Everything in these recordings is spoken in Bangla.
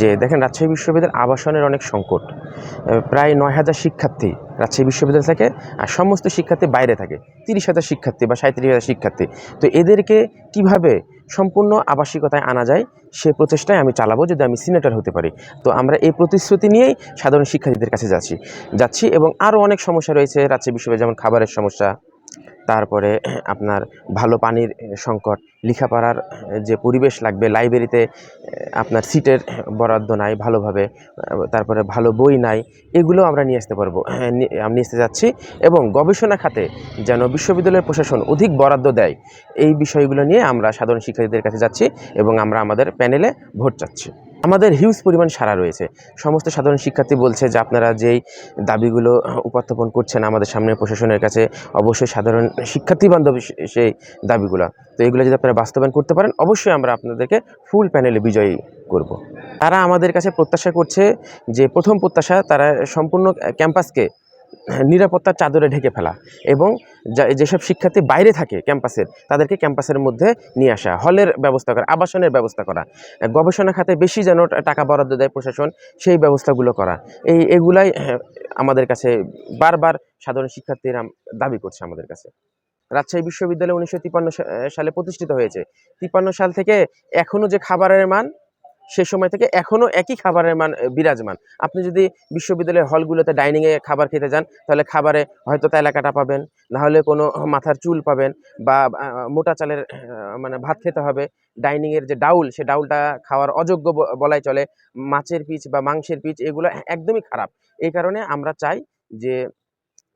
যে দেখেন রাজশাহী বিশ্ববিদ্যালয়ের আবাসনের অনেক সংকট। প্রায় নয় হাজার শিক্ষার্থী রাজশাহী বিশ্ববিদ্যালয় থাকে আর সমস্ত শিক্ষার্থী বাইরে থাকে। তিরিশ হাজার শিক্ষার্থী বা সাঁত্রিশ হাজার শিক্ষার্থী। তো এদেরকে কীভাবে সম্পূর্ণ আবাসিকতায় আনা যায়, সে প্রচেষ্টায় আমি চালাবো যদি আমি সিনেটর হতে পারি। তো আমরা এই প্রতিশ্রুতি নিয়েই সাধারণ শিক্ষার্থীদের কাছে যাচ্ছি। যাচ্ছি এবং আরও অনেক সমস্যা রয়েছে রাজশাহী বিশ্ববিদ্যালয়, যেমন খাবারের সমস্যা তারপরে আপনার ভালো পানির সংকট, লেখাপড়ার যে পরিবেশ লাগবে, লাইব্রেরিতে আপনার সিটের বরাদ্দ নাই ভালোভাবে, তারপরে ভালো বই নাই, এগুলো আমরা নিয়ে আসতে পারব। নিয়ে আসতে যাচ্ছি এবং গবেষণা খাতে যেন বিশ্ববিদ্যালয়ের প্রশাসন অধিক বরাদ্দ দেয়, এই বিষয়গুলো নিয়ে আমরা সাধারণ শিক্ষার্থীদের কাছে যাচ্ছি এবং আমরা আমাদের প্যানেলে ভোট চাচ্ছি। আমাদের হিউজ পরিমাণ সারা রয়েছে সমস্ত সাধারণ শিক্ষার্থী বলছে যে আপনারা যেই দাবিগুলো উপস্থাপন করছেন আমাদের সামনে প্রশাসনের কাছে, অবশ্যই সাধারণ শিক্ষার্থী বান্ধব সেই দাবিগুলো তো এগুলো যদি আপনারা বাস্তবায়ন করতে পারেন, অবশ্যই আমরা আপনাদেরকে ফুল প্যানেলে বিজয়ী করব। তারা আমাদের কাছে প্রত্যাশা করছে যে প্রথম প্রত্যাশা তারা সম্পূর্ণ ক্যাম্পাসকে নিরাপত্তার চাদরে ঢেকে ফেলা এবং যেসব শিক্ষার্থী বাইরে থাকে ক্যাম্পাসের তাদেরকে ক্যাম্পাসের মধ্যে নিয়ে আসা হলের ব্যবস্থা করা আবাসনের ব্যবস্থা করা গবেষণা খাতে বেশি যেন টাকা বরাদ্দ দেয় প্রশাসন সেই ব্যবস্থাগুলো করা। এই এগুলাই হ্যাঁ, আমাদের কাছে বারবার সাধারণ শিক্ষার্থীরা দাবি করছে আমাদের কাছে। রাজশাহী বিশ্ববিদ্যালয় উনিশশো তিপ্পান্ন সালে প্রতিষ্ঠিত হয়েছে। তিপ্পান্ন সাল থেকে এখনও যে খাবারের মান সে সময় থেকে এখনও একই খাবারের মান বিরাজমান। আপনি যদি বিশ্ববিদ্যালয়ের হলগুলোতে ডাইনিংয়ে খাবার খেতে যান, তাহলে খাবারে হয়তো তেলা কাটা পাবেন, নাহলে কোনো মাথার চুল পাবেন বা মোটা চালের মানে ভাত খেতে হবে। ডাইনিংয়ের যে ডাউল, সে ডাউলটা খাওয়ার অযোগ্য বলাই চলে। মাছের পিচ বা মাংসের পিচ, এগুলো একদমই খারাপ। এই কারণে আমরা চাই যে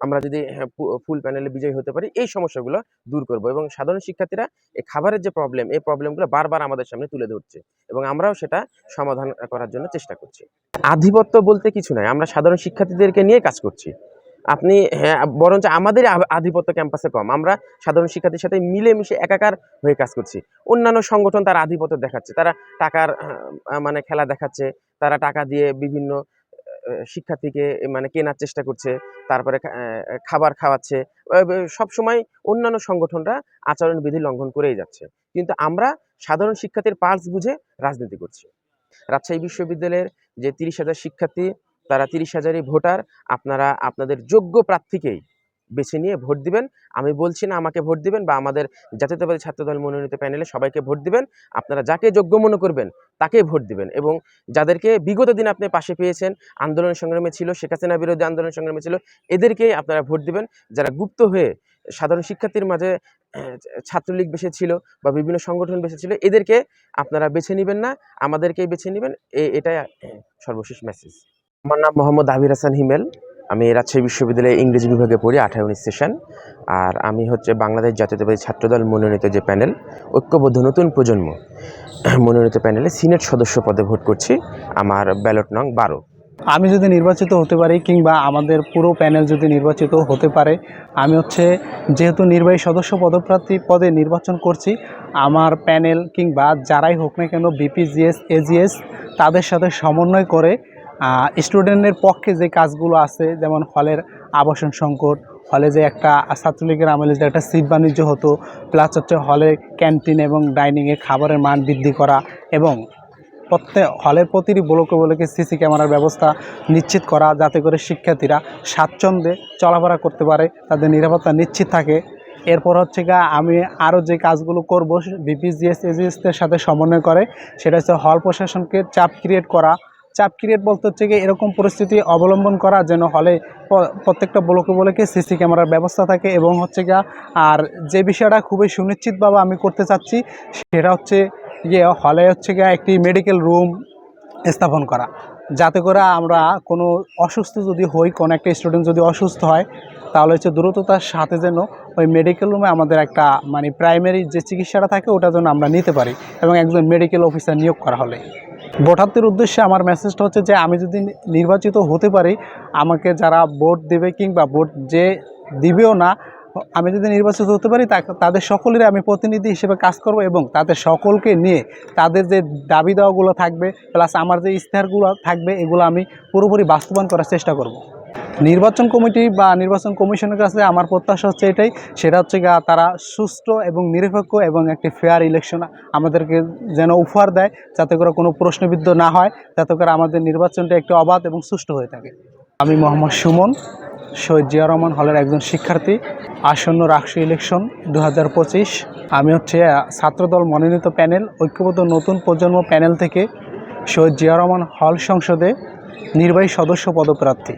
আমরা যদি হ্যাঁ, ফুল প্যানেলে বিজয়ী হতে পারি এই সমস্যাগুলো দূর করব এবং সাধারণ শিক্ষার্থীরা এই খাবারের যে প্রবলেম এই প্রবলেমগুলো বারবার আমাদের সামনে তুলে ধরছে এবং আমরাও সেটা সমাধান করার জন্য চেষ্টা করছি। আধিপত্য বলতে কিছু নয় আমরা সাধারণ শিক্ষার্থীদেরকে নিয়ে কাজ করছি। আপনি হ্যাঁ বরঞ্চ আমাদের আধিপত্য ক্যাম্পাসে কম আমরা সাধারণ শিক্ষার্থীর সাথে মিলেমিশে একাকার হয়ে কাজ করছি। অন্যান্য সংগঠন তার আধিপত্য দেখাচ্ছে তারা টাকার মানে খেলা দেখাচ্ছে তারা টাকা দিয়ে বিভিন্ন শিক্ষার্থীকে মানে কেনার চেষ্টা করছে, তারপরে খাবার খাওয়াচ্ছে সব সময় অন্যান্য সংগঠনরা আচরণবিধি লঙ্ঘন করেই যাচ্ছে। কিন্তু আমরা সাধারণ শিক্ষার্থীর পার্স বুঝে রাজনীতি করছি। রাজশাহী বিশ্ববিদ্যালয়ের যে তিরিশ হাজার শিক্ষার্থী, তারা তিরিশ হাজারই ভোটার, আপনারা, আপনাদের যোগ্য প্রার্থীকেই বেছে নিয়ে ভোট দিবেন। আমি বলছি না আমাকে ভোট দিবেন বা আমাদের জাতীয়তাবাদী ছাত্রদল মনোনীত প্যানেলে সবাইকে ভোট দিবেন। আপনারা যাকে যোগ্য মনে করবেন তাকে ভোট দিবেন এবং যাদেরকে বিগত দিন আপনি পাশে পেয়েছেন, আন্দোলন সংগ্রামে ছিল, শেখ হাসিনা বিরোধী আন্দোলন সংগ্রামে ছিল এদেরকেই আপনারা ভোট দিবেন। যারা গুপ্ত হয়ে সাধারণ শিক্ষার্থীর মাঝে ছাত্রলীগ বেশি ছিল বা বিভিন্ন সংগঠন বেশি ছিল, এদেরকে আপনারা বেছে নেবেন না, আমাদেরকেই বেছে নেবেন। এটাই সর্বশেষ মেসেজ আমার নাম মোহাম্মদ আবির হাসান হিমেল। আমি রাজশাহী বিশ্ববিদ্যালয়ে ইংরেজি বিভাগে পড়ি, আঠারো উনিশ সেশন। আর আমি হচ্ছে বাংলাদেশ জাতীয়তাবাদী ছাত্রদল মনোনীত যে প্যানেল, ঐক্যবদ্ধ নতুন প্রজন্ম মনোনীত প্যানেলে সিনেট সদস্য পদে ভোট করছি আমার ব্যালট নং বারো। আমি যদি নির্বাচিত হতে পারি কিংবা আমাদের পুরো প্যানেল যদি নির্বাচিত হতে পারে, আমি হচ্ছে যেহেতু নির্বাহী সদস্য পদপ্রার্থী পদে নির্বাচন করছি, আমার প্যানেল কিংবা যারাই হোক না কেন বিপিজিএস এজিএস তাদের সাথে সমন্বয় করে স্টুডেন্টের পক্ষে যে কাজগুলো আছে, যেমন হলের আবাসন সংকট, হলে যে একটা ছাত্রলীগের আমলে যে একটা সিট বাণিজ্য হতো প্লাস হচ্ছে হলে ক্যান্টিন এবং ডাইনিংয়ে খাবারের মান বৃদ্ধি করা এবং প্রত্যেক হলের প্রতিটি ব্লকে ব্লকে সিসি ক্যামেরার ব্যবস্থা নিশ্চিত করা, যাতে করে শিক্ষার্থীরা স্বাচ্ছন্দ্যে চলাফেরা করতে পারে, তাদের নিরাপত্তা নিশ্চিত থাকে। এরপর হচ্ছে গা আমি আরও যে কাজগুলো করব বিপিজিএস এজিএসদের সাথে সমন্বয় করে, সেটা হচ্ছে হল প্রশাসনকে চাপ ক্রিয়েট করা চাপ ক্রিয়েট বলতে হচ্ছে গিয়ে এরকম পরিস্থিতি অবলম্বন করা যেন হলে প্রত্যেকটা ব্লকে ব্লকে সিসি ক্যামেরার ব্যবস্থা থাকে এবং হচ্ছে গা আর যে বিষয়টা খুবই সুনিশ্চিতভাবে আমি করতে চাচ্ছি, সেটা হচ্ছে গিয়ে হলে হচ্ছে গিয়ে একটি মেডিকেল রুম স্থাপন করা। যাতে করে আমরা কোনো অসুস্থ যদি হই, কোনো একটা স্টুডেন্ট যদি অসুস্থ হয়, তাহলে হচ্ছে দ্রুততার সাথে যেন ওই মেডিকেল রুমে আমাদের একটা মানে প্রাইমারি যে চিকিৎসাটা থাকে, ওটা যেন আমরা নিতে পারি এবং একজন মেডিকেল অফিসার নিয়োগ করা হলে। ভোটারদের উদ্দেশ্যে আমার মেসেজটা হচ্ছে যে, আমি যদি নির্বাচিত হতে পারি, আমাকে যারা ভোট দেবে কিংবা ভোট যে দিবেও না, আমি যদি নির্বাচিত হতে পারি তাদের সকলেরই আমি প্রতিনিধি হিসেবে কাজ করব এবং তাদের সকলকে নিয়ে তাদের যে দাবি দেওয়াগুলো থাকবে প্লাস আমার যে ইশতেহারগুলো থাকবে, এগুলো আমি পুরোপুরি বাস্তবায়ন করার চেষ্টা করব। নির্বাচন কমিটি বা নির্বাচন কমিশনের কাছে আমার প্রত্যাশা হচ্ছে এটাই। সেটা হচ্ছে গা তারা সুষ্ঠু এবং নিরপেক্ষ এবং একটি ফেয়ার ইলেকশন আমাদেরকে যেন উপহার দেয়, যাতে করে কোনো প্রশ্নবিদ্ধ না হয়, যাতে করে আমাদের নির্বাচনটা একটু অবাধ এবং সুষ্ঠু হয়ে থাকে। আমি মোহাম্মদ সুমন, শহীদ জিয়া রহমান হলের একজন শিক্ষার্থী, আসন্ন রাষ্ট্রীয় ইলেকশন দু হাজার পঁচিশ। আমি হচ্ছে ছাত্রদল মনোনীত প্যানেল, ঐক্যবদ্ধ নতুন প্রজন্ম প্যানেল থেকে শহীদ জিয়া রহমান হল সংসদে নির্বাহী সদস্য পদপ্রার্থী।